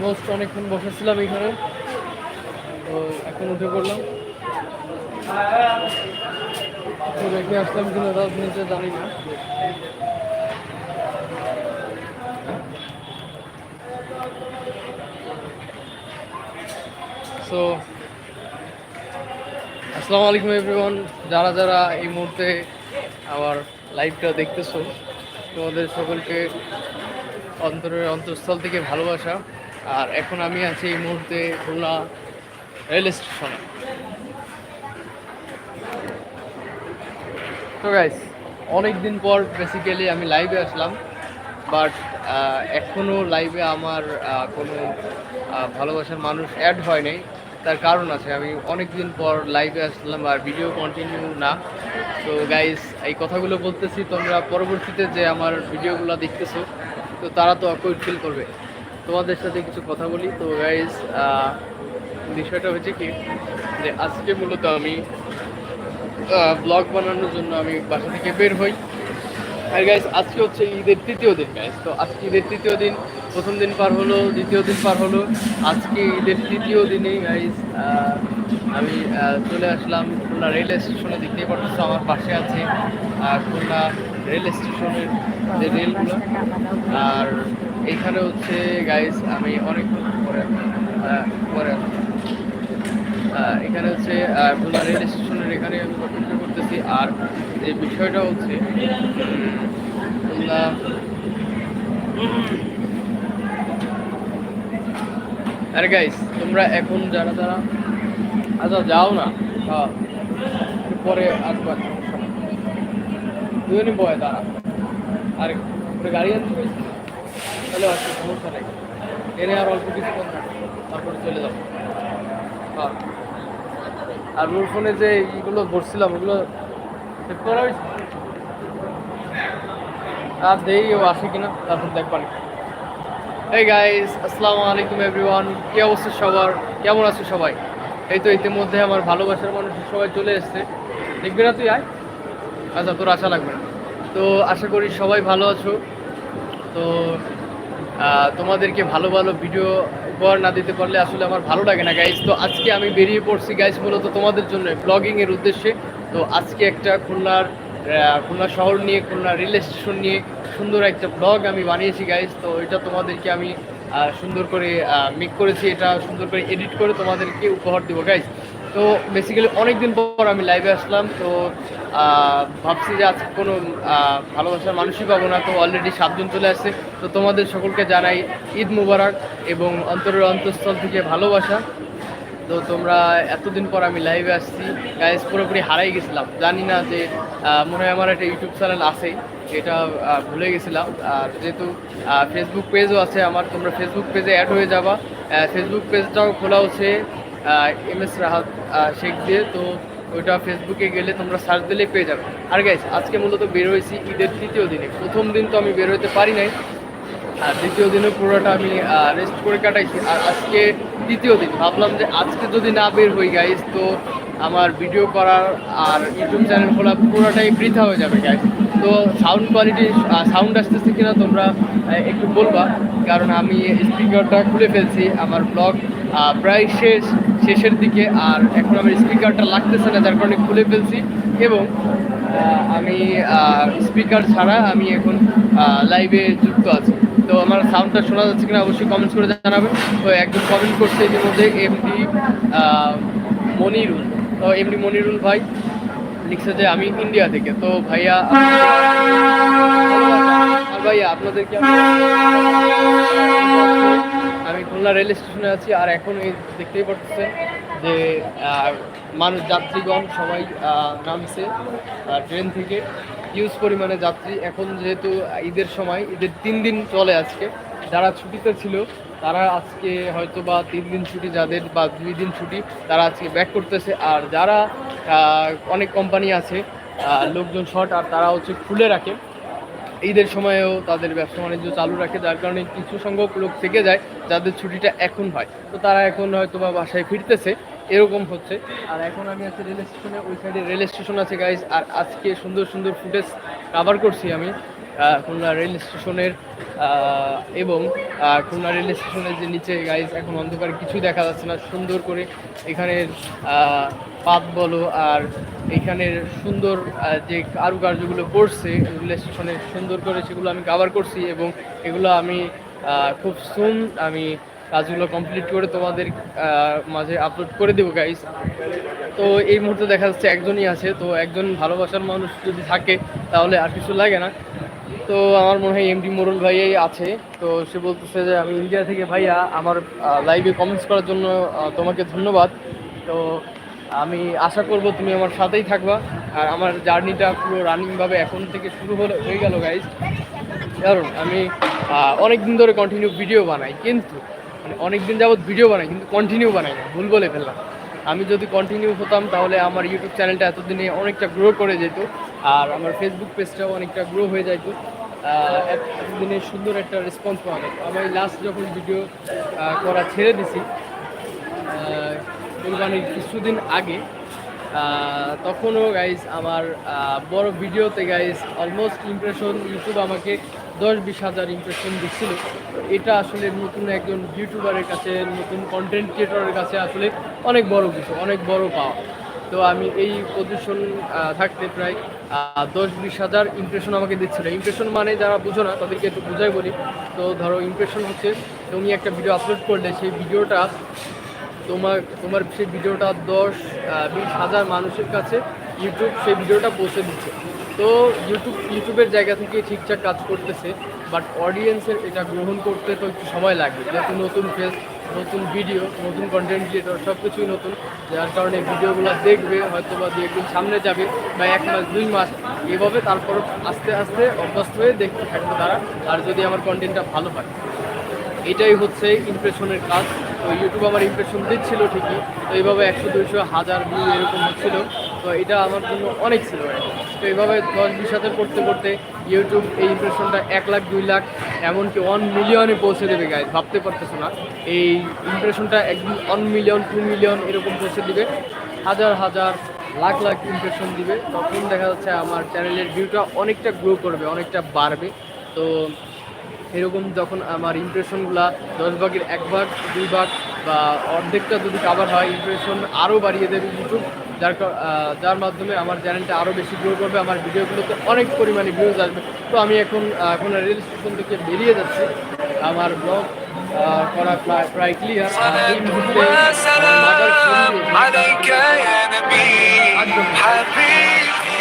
Almost অনেকক্ষণ বসেছিলাম এখানে তো এখন উঠে পড়লাম। রেখে আসলাম কিনা তাও নিচে জানি না। সো আসসালামু আলাইকুম এভরিওয়ান যারা যারা এই মুহূর্তে আমার লাইভটা দেখতেছো, তোমাদের সকলকে অন্তরের অন্তঃস্থল থেকে ভালোবাসা। আর এখন আমি আছি এই মুহূর্তে খুলনা রেল স্টেশনে। তো গাইস অনেক দিন পর বেসিক্যালি আমি লাইভে আসলাম বাট এখনও লাইভে আমার কোনো ভালোবাসার মানুষ অ্যাড হয় নাই। তার কারণ আছে, আমি অনেক দিন পর লাইভে আসলাম আর ভিডিও কন্টিনিউ না। তো গাইস এই কথাগুলো বলতেছি, তোমরা পরবর্তীতে যে আমার ভিডিওগুলো দেখতেছো, তো তারা তো অকউট ফিল করবে। তোমাদের সাথে কিছু কথা বলি। তো গাইস বিষয়টা হচ্ছে কি, যে আজকে মূলত আমি ব্লগ বানানোর জন্য আমি বাসা থেকে বের হই। আর গাইস আজকে হচ্ছে ঈদের তৃতীয় দিন গাইজ তো আজকে ঈদের তৃতীয় দিন, প্রথম দিন পার হলো, দ্বিতীয় দিন পার হলো। আজকে ঈদের তৃতীয় দিনে গাইজ আমি চলে আসলাম খুলনা রেল স্টেশনে, দেখতেই পাচ্ছ আমার পাশে আছে খুলনা রেল স্টেশনের যে রেলগুলো। আর এইখানে হচ্ছে গাইস আমি অনেক পরে পরে এখানে হচ্ছে খুলনা রেল স্টেশনের এখানে আমি করতেছি। আর যে বিষয়টা হচ্ছে আরে গাইস তোমরা এখন যারা যারা আচ্ছা যাও না। হ্যাঁ, পরে আসবা দুজনই বয় দাঁড়া। আর গাড়ি আনতে তাহলে আসলে সমস্যা নেই। এনে আর অল্প কিছুক্ষণ তারপরে চলে যাব। হ্যাঁ। আর ওর ফোনে যে এইগুলো ভরছিলাম ওগুলো সেভ করা হয়েছে? আর দেই ও আসে কিনা, তারপর দেখবানি এই গাইস আসসালামু আলাইকুম এভরিওয়ান কি অবস্থা সবার? কেমন আছো সবাই? এই তো ইতিমধ্যে আমার ভালোবাসার মানুষ সবাই চলে এসেছে। দেখবি না তুই, আয়। আচ্ছা তোর আশা লাগবে না। তো আশা করি সবাই ভালো আছো। তো তোমাদেরকে ভালো ভালো ভিডিও উপহার না দিতে পারলে আসলে আমার ভালো লাগে না গাইজ তো আজকে আমি বেরিয়ে পড়ছি গাইজ মূলত তোমাদের জন্য ব্লগিং এর উদ্দেশ্যে। তো আজকে একটা খুলনার খুলনা শহর নিয়ে, খুলনা রেল স্টেশন নিয়ে সুন্দর একটা ব্লগ আমি বানিয়েছি গাইজ তো এটা তোমাদেরকে আমি সুন্দর করে মেক করেছি, এটা সুন্দর করে এডিট করে তোমাদেরকে উপহার দেবো গাইজ তো বেসিক্যালি অনেকদিন পর আমি লাইভে আসলাম, তো ভাবছি যে আজকে কোনো ভালোবাসার মানুষই পাবো না। তো অলরেডি সাতজন চলে আসছে। তো তোমাদের সকলকে জানাই ঈদ মুবারক এবং অন্তরের অন্তঃস্থল থেকে ভালোবাসা। তো তোমরা এতদিন পর আমি লাইভে আসছি। গাইজ পুরোপুরি হারাই গেছিলাম। জানি না যে মনে হয় আমার একটা ইউটিউব চ্যানেল আছে। এটা ভুলে গেছিলাম। আর যেহেতু ফেসবুক পেজও আছে আমার, তোমরা ফেসবুক পেজে অ্যাড হয়ে যাবা। ফেসবুক পেজটাও খোলা হচ্ছে এম এস রাহাত শেখ দিয়ে। তো ওইটা ফেসবুকে গেলে তোমরা সার্চ দিলেই পেয়ে যাবে। আর গাইস আজকে মূলত বের হয়েছি ঈদের তৃতীয় দিনে। প্রথম দিন তো আমি বের হতে পারি নাই। আর দ্বিতীয় দিনে পুরোটা আমি রেস্ট করে কাটাইছি। আর আজকে তৃতীয় দিন। ভাবলাম যে আজকে যদি না বের হই গাইস তো আমার ভিডিও করার আর ইউটিউব চ্যানেল খোলা পুরোটাই বৃথা হয়ে যাবে গাইস তো সাউন্ড কোয়ালিটি সাউন্ড আসতেছে কিনা তোমরা একটু বলবা। কারণ আমি স্পিকারটা খুলে ফেলছি। আমার ব্লগ প্রায় শেষ, শেষের দিকে আর এখন আমার স্পিকারটা লাগতেছে না, যার কারণে খুলে ফেলছি এবং আমি স্পিকার ছাড়া আমি এখন লাইভে যুক্ত আছি। তো আমার সাউন্ডটা শোনা যাচ্ছে কিনা অবশ্যই কমেন্টস করে জানাবেন। তো একজন কমেন্ট করছে ইতিমধ্যে এমডি মনিরুল। তো এমডি মনিরুল ভাই, লিখছে যে, আমি ইন্ডিয়া থেকে। তো ভাইয়া ভাইয়া আপনাদেরকে আমি খুলনা রেল স্টেশনে আছি আর এখন এই দেখতেই পাচ্ছেন যে মানুষ যাত্রীগণ সবাই নামছে ট্রেন থেকে। হিউজ পরিমাণে যাত্রী। এখন যেহেতু ঈদের সময়, ঈদের তিন দিন চলে আজকে। যারা ছুটিতে ছিল, তারা আজকে হয়তো বা তিন দিন ছুটি, যাদের বা দুই দিন ছুটি, তারা আজকে ব্যাক করতেছে। আর যারা অনেক কোম্পানি আছে লোকজন শর্ট আর তারা হচ্ছে খুলে রাখে। ঈদের সময়েও তাদের ব্যবসা বাণিজ্য চালু রাখে, যার কারণে কিছু সংখ্যক লোক থেকে যায় যাদের ছুটিটা এখন হয়। তো তারা এখন হয়তো বা বাসায় ফিরতেছে, এরকম হচ্ছে। আর এখন আমি আছি রেল স্টেশনে, ওই সাইডে রেল স্টেশন আছে গাইজ আর আজকে সুন্দর সুন্দর ফুটেজ কাভার করছি আমি খুলনা রেল স্টেশনের এবং খুলনা রেল স্টেশনের যে নিচে গাইজ এখন অন্ধকার কিছুই দেখা যাচ্ছে না, সুন্দর করে এখানের পাত বলো আর এখানের সুন্দর যে কারুকার্যগুলো করছে রেল স্টেশনে সুন্দর করে সেগুলো আমি কাভার করছি এবং এগুলো আমি খুব সুন আমি কাজগুলো কমপ্লিট করে তোমাদের মাঝে আপলোড করে দেবো গাইজ তো এই মুহূর্তে দেখা যাচ্ছে একজনই আছে, তো একজন ভালোবাসার মানুষ যদি থাকে, তাহলে আর কিছু লাগে না। তো আমার মনে হয় এমডি মোরল ভাইয়াই আছে, তো সে বলতেছে যে, আমি ইন্ডিয়া থেকে ভাইয়া আমার লাইভে কমেন্টস করার জন্য তোমাকে ধন্যবাদ। তো আমি আশা করব তুমি আমার সাথেই থাকবা। আর আমার জার্নিটা পুরো রানিংভাবে এখন থেকে শুরু হলে হয়ে গেল গাইজ কারণ আমি অনেক দিন ধরে কন্টিনিউ ভিডিও বানাই, কিন্তু মানে অনেক দিন যাবত ভিডিও বানাই, কিন্তু কন্টিনিউ বানাই না, ভুল বলে ফেললাম। আমি যদি কন্টিনিউ হতাম, তাহলে আমার ইউটিউব চ্যানেলটা এতদিনে অনেকটা গ্রো করে যেত, আর আমার ফেসবুক পেজটাও অনেকটা গ্রো হয়ে যেত এতদিনে সুন্দর একটা রেসপন্স পাওয়া যেত আমি লাস্ট যখন ভিডিও করা ছেড়ে দিছি কোরবানির কিছুদিন আগে তখনও গাইজ আমার বড় ভিডিওতে গাইজ অলমোস্ট ইমপ্রেশন ইউটিউব আমাকে দশ বিশ হাজার ইমপ্রেশন দিচ্ছিল। এটা আসলে নতুন একজন ইউটিউবারের কাছে, নতুন কন্টেন্ট ক্রিয়েটরের কাছে আসলে অনেক বড় কিছু, অনেক বড় পাওয়া। তো আমি এই পজিশন থাকতে প্রায় দশ বিশ হাজার ইমপ্রেশন আমাকে দিচ্ছিল। ইমপ্রেশন মানে যারা বুঝো না, তাদেরকে একটু বোঝাই বলি। তো ধরো ইমপ্রেশন হচ্ছে, তুমি একটা ভিডিও আপলোড করলে, সেই ভিডিওটা তোমার তোমার সেই ভিডিওটা দশ বিশ হাজার মানুষের কাছে ইউটিউব সেই ভিডিওটা পৌঁছে দিচ্ছে। তো ইউটিউব ইউটিউবের জায়গা থেকে ঠিকঠাক কাজ করতেছে বাট অডিয়েন্সের এটা গ্রহণ করতে তো একটু সময় লাগবে। যেহেতু নতুন ফেস নতুন ভিডিও নতুন কন্টেন্ট ক্রিয়েটর সব কিছুই নতুন, যার কারণে ভিডিওগুলো দেখবে হয়তো বা দু একদিন সামনে যাবে বা এক মাস, দুই মাস, এভাবে তারপর আস্তে আস্তে অভ্যস্ত হয়ে দেখতে থাকবে তারা, আর যদি আমার কন্টেন্টটা ভালো হয়। এটাই হচ্ছে ইমপ্রেশনের কাজ। ইউটিউব আমার ইমপ্রেশন দিচ্ছিল ঠিকই। তো এইভাবে একশো, দুইশো, হাজার ভিউ এরকম হচ্ছিল। তো এটা আমার জন্য অনেক ছিল তো এইভাবে দশ, বিশ হাজার করতে করতে ইউটিউব এই ইমপ্রেশনটা এক লাখ, দুই লাখ, এমনকি ওয়ান মিলিয়নে পৌঁছে দেবে গায়ে ভাবতে পারতেছো না। এই ইমপ্রেশনটা একদিন ওয়ান মিলিয়ন টু মিলিয়ন এরকম পৌঁছে দিবে। হাজার হাজার, লাখ লাখ ইমপ্রেশন দিবে। তখন দেখা যাচ্ছে আমার চ্যানেলের ভিউটা অনেকটা গ্রো করবে, অনেকটা বাড়বে। তো এরকম যখন আমার ইমপ্রেশনগুলো দশ ভাগের এক ভাগ দুই ভাগ বা অর্ধেকটা যদি কাভার হয় ইমপ্রেশন আরও বাড়িয়ে দেবে ইউটিউব যার কা- আহ, যার মাধ্যমে আমার চ্যানেলটা আরও বেশি গ্রো করবে আমার ভিডিওগুলোতে অনেক পরিমাণে ভিউজ আসবে তো আমি এখন আহ, এখন রেল স্টেশন থেকে বেরিয়ে যাচ্ছি আমার ব্লগ করা প্রায় প্রায় ক্লিয়ার এই মুহূর্তে আমার মাদার ফোন দিয়ে عليك يا نبي حبيبي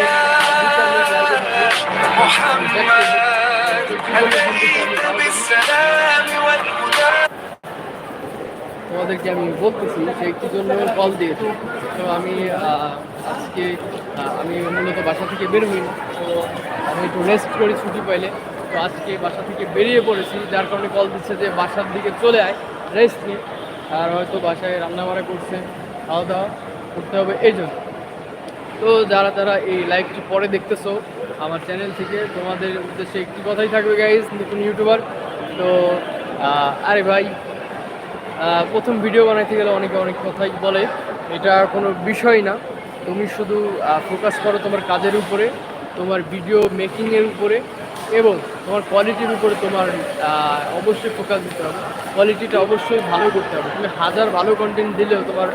يا محمد عليك بالسلام والهدى তোমাদেরকে আমি বলতেছি সে কি জন্য কল দিয়েছে। তো আমি আজকে আমি মূলত বাসা থেকে বের হই তো আমি একটু রেস্ট করি ছুটি পাইলে। তো আজকে বাসা থেকে বেরিয়ে পড়েছি, যার কারণে কল দিচ্ছে যে বাসার দিকে চলে আয় রেস্ট নিয়ে আর হয়তো বাসায় রান্নাবাড়া করছে, খাওয়া দাওয়া করতে হবে, এই জন্য। তো যারা যারা এই লাইভটি পরে দেখতেছো আমার চ্যানেল থেকে। তোমাদের উদ্দেশ্যে একটি কথাই থাকবে গাইজ নতুন ইউটিউবার তো আরে ভাই প্রথম ভিডিও বানাইতে গেলে অনেকে অনেক কথাই বলে। এটা কোনো বিষয় না। তুমি শুধু ফোকাস করো তোমার কাজের উপরে, তোমার ভিডিও মেকিংয়ের উপরে এবং তোমার কোয়ালিটির উপরে তোমার অবশ্যই ফোকাস দিতে হবে। কোয়ালিটিটা অবশ্যই ভালো করতে হবে। তুমি হাজার ভালো কন্টেন্ট দিলেও তোমার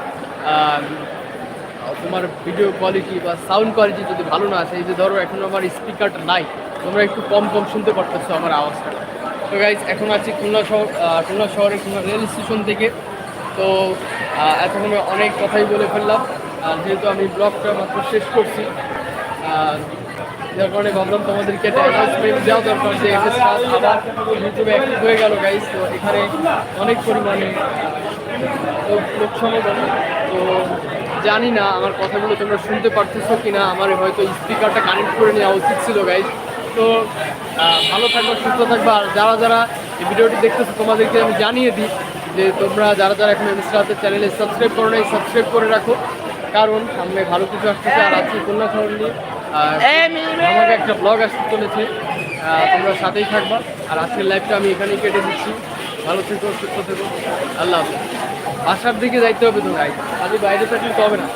তোমার ভিডিও কোয়ালিটি বা সাউন্ড কোয়ালিটি যদি ভালো না আসে, এই যে ধরো এখন আমার স্পিকারটা নাই, তোমরা একটু কম কম শুনতে পারতেছো আমার আওয়াজটা। তো গাইজ এখন আছি খুলনা শহর খুলনা শহরে, খুলনা রেল স্টেশন থেকে। তো এতক্ষণে অনেক কথাই বলে ফেললাম। যেহেতু আমি ব্লগটা মাত্র শেষ করছি যার কারণে ভাবলাম তোমাদেরকে একটা দেওয়া দরকার, যে এমএস রাজ আবার ইউটিউবে অ্যাক্টিভ হয়ে গেল গাইস তো এখানে অনেক পরিমাণে লোক সমাগম। তো জানি না আমার কথাগুলো তোমরা শুনতে পারতেছো কি না আমার হয়তো স্পিকারটা কানেক্ট করে নেওয়া উচিত ছিল গাইস তো ভালো থাকবা, সুস্থ থাকবা, আর যারা যারা এই ভিডিওটি দেখতেছো, তোমাদেরকে আমি জানিয়ে দিই যে তোমরা যারা যারা এখন ইনস্টাতে চ্যানেলে সাবস্ক্রাইব করো নাই সাবস্ক্রাইব করে রাখো। কারণ সামনে ভালো কিছু আসতেছে, আর আজকে কন্যা খবর নিয়ে আমাকে একটা ব্লগ আসতে চলেছে তোমরা সাথেই থাকবা। আর আজকের লাইফটা আমি এখানেই কেটে দিচ্ছি। ভালো থেকো, সুস্থ থেকো। আল্লাহ হাফিজ। বাসার দিকে যাইতে হবে তো ভাই খালি বাইরে থাকলে তো হবে না।